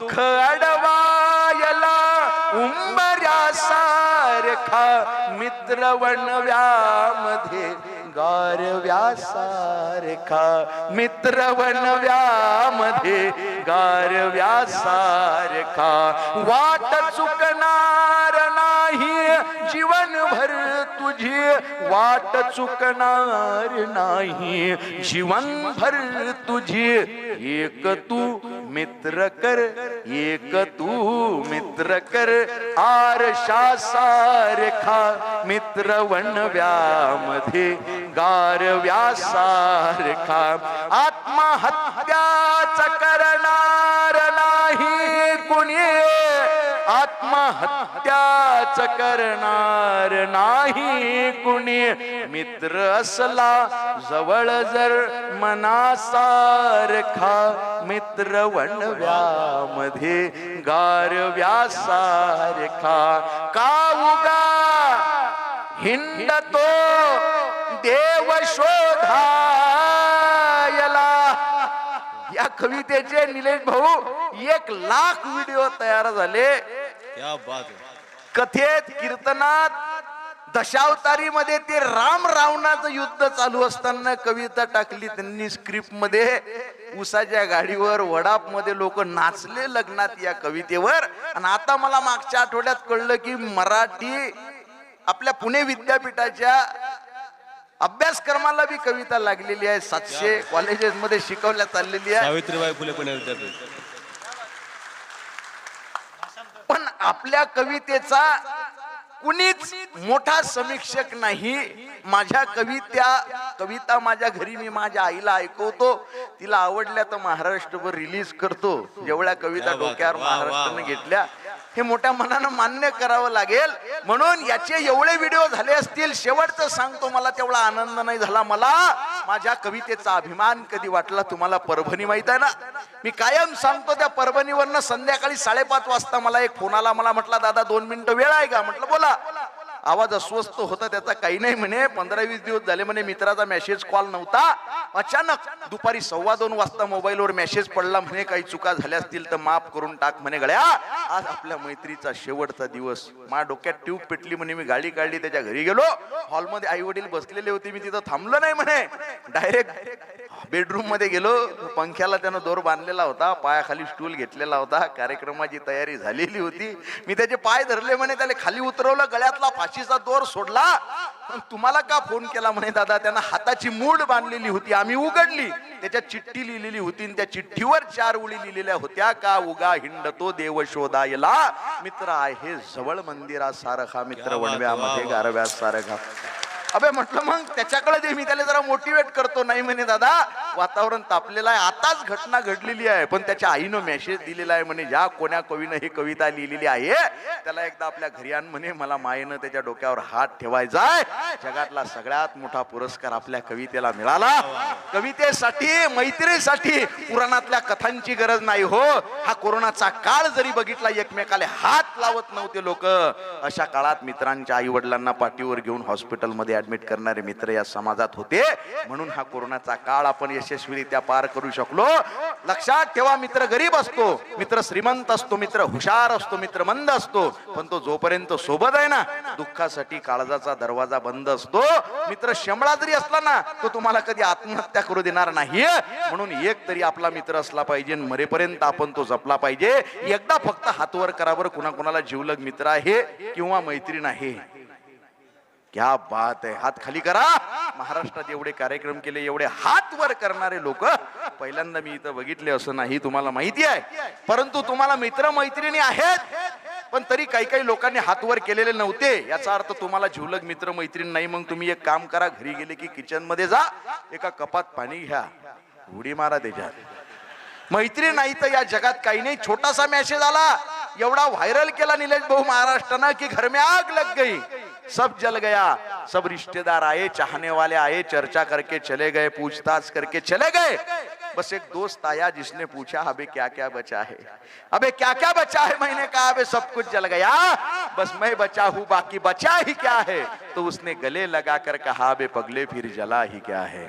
दुःख अडवायला उंबऱ्यासारखा मित्र वणव्यामध्ये गारव्यासारखा मित्र वणव्यामध्ये गारव्यासारखा वाट चुकणार नाही जीवनभर तुझी वाट चुकणार नाही जीवनभर तुझी एक तू मित्र कर एक तू मित्र कर आरशा सारखा मित्र वनव्यामध्ये गारव्या सारखा आत्महत्याच आत्महत्याच करणार नाही कुणी. मित्र असला जवळ जर मनासारखा मित्र वणव्यामध्ये गारव्यासारखा का उगा हिंडतो देव शोधायला? या कवितेचे निलेश भाऊ एक लाख व्हिडिओ तयार झाले. क्या बात कथेत कीर्तनात दशावतारी मध्ये ते राम रावणाचं युद्ध चालू असताना कविता टाकली त्यांनी स्क्रिप्टमध्ये उसाच्या गाडीवर वडापमध्ये लोक नाचले लग्नात या कवितेवर. आणि आता मला मागच्या आठवड्यात कळलं की मराठी आपल्या पुणे विद्यापीठाच्या अभ्यासक्रमाला बी कविता लागलेली आहे. सातशे कॉलेजेस मध्ये शिकवल्या चाललेली आहे. सावित्रीबाई फुले पुणे विद्यापीठ पण आपल्या कवितेचा कुणीच मोठा समीक्षक नाही माझ्या कवित्या कविता माझ्या घरी मी माझ्या आईला ऐकवतो तिला आवडल्या तर महाराष्ट्रभर रिलीज करतो जेवढ्या कविता. डोक्यावर महाराष्ट्रानं. घेतल्या हे मोठ्या मनानं मान्य करावं लागेल. म्हणून याचे एवढे व्हिडिओ झाले असतील शेवटचं सांगतो मला तेवढा आनंद नाही झाला मला. माझ्या कवितेचा अभिमान कधी वाटला तुम्हाला परभणी माहीत आहे ना? मी कायम सांगतो त्या परभणीवरनं संध्याकाळी साडेपाच वाजता मला एक फोन आला. मला म्हटला दादा दोन मिनिटं वेळ आहे का? म्हटलं बोला. आवाज अस्वस्थ होता त्याचा काही नाही म्हणे. पंधरा वीस दिवस झाले म्हणे मित्राचा मेसेज कॉल नव्हता. अचानक दुपारी सव्वा दोन वाजता मोबाईलवर मेसेज पडला म्हणे काही चुका झाल्या असतील तर माफ करून टाक म्हणे गड्या आज आपल्या मैत्रीचा शेवटचा दिवस. मा डोक्यात ट्यूब पेटली म्हणे मी गाडी काढली त्याच्या घरी गेलो. हॉलमध्ये आई वडील बसलेले होते मी तिथं थांबलो नाही म्हणे. डायरेक्ट बेडरूममध्ये गेलो पंख्याला त्यानं दोर बांधलेला होता पायाखाली स्टूल घेतलेला होता कार्यक्रमाची तयारी झालेली होती. मी त्याचे पाय धरले म्हणे त्याला खाली उतरवलं गळ्यातला फाशीचा दोर सोडला. पण तुम्हाला का फोन केला म्हणे दादा? त्यानं हाताची मूड बांधलेली होती आम्ही उघडली. त्याच्यात चिठ्ठी लिहिलेली होती आणि त्या चिठ्ठीवर चार ओळी लिहिलेल्या होत्या का उगा हिंडतो देव शोधायला? मित्र आहे जवळ मंदिरा सारखा मित्र वणव्यामध्ये. गारव्यास सारखा. अबे म्हटलं मग त्याच्याकडे दे मी त्याला जरा मोटिवेट करतो. नाही म्हणे दादा. वातावरण तापलेलं आहे. आताच घटना घडलेली आहे. पण त्याच्या आईनं मेसेज दिलेला आहे म्हणे ज्या कोण्या कवीनं ही कविता लिहिलेली आहे त्याला एकदा आपल्या घरी आण म्हणे. मला मायेनं त्याच्या डोक्यावर हात ठेवायचा आहे. जगातला सगळ्यात मोठा पुरस्कार आपल्या कवितेला मिळाला. कवितेसाठी मैत्रीसाठी पुराणातल्या कथांची गरज नाही हो. हा कोरोनाचा काळ जरी बघितला एकमेकाला हात लावत नव्हते लोक. अशा काळात मित्रांच्या आई वडिलांना पाठीवर घेऊन हॉस्पिटलमध्ये ऍडमिट करणारे मित्र या समाजात होते. म्हणून हा कोरोनाचा काळ आपण यशस्वीरित्या पार करू शकलो. लक्षात ठेवा मित्र गरीब असतो मित्र श्रीमंत असतो मित्र हुशार असतो मित्र मंद असतो पण तो जोपर्यंत सोबत आहे ना दुःखासाठी काळजाचा दरवाजा बंद असतो. मित्र शंभळा जरी असला ना तो तुम्हाला कधी आत्महत्या करू देणार नाही. म्हणून एक तरी आपला मित्र असला पाहिजे मरेपर्यंत आपण तो जपला पाहिजे. एकदा फक्त हातवर करावर कुणाकुणाला जीवलग मित्र आहे किंवा मैत्रीण आहे. क्या बात आहे हात खाली करा. महाराष्ट्रात एवढे कार्यक्रम केले एवढे हात वर करणारे लोक पहिल्यांदा मी इथं बघितले असं नाही तुम्हाला माहिती आहे. परंतु तुम्हाला मित्र मैत्रिणी आहेत पण तरी काही काही लोकांनी हात वर केलेले नव्हते. याचा अर्थ तुम्हाला झुलक मित्र मैत्रीण नाही मग तुम्ही एक काम करा घरी गेले की किचनमध्ये जा एका कपात पाणी घ्या उडी मारा त्याच्यात. मैत्री नाही तर या जगात काही नाही. छोटासा मेसेज आला एवढा व्हायरल केला निलेश भाऊ महाराष्ट्रानं की घर में आग लग गई. सब जल गया। सब रिश्तेदार आए, चाहने वाले आए, चर्चा करके चले गए, पूछताछ करके चले गए। बस एक दोस्त आया जिसने पूछा, अबे क्या क्या बचा है? अबे क्या क्या बचा है? मैंने कहा, अबे, सब कुछ जल गया। बस मैं बचा हूँ, बाकी बचा ही क्या है? तो उसने गले लगा कर कहा, अबे, पगले फिर जला ही क्या है?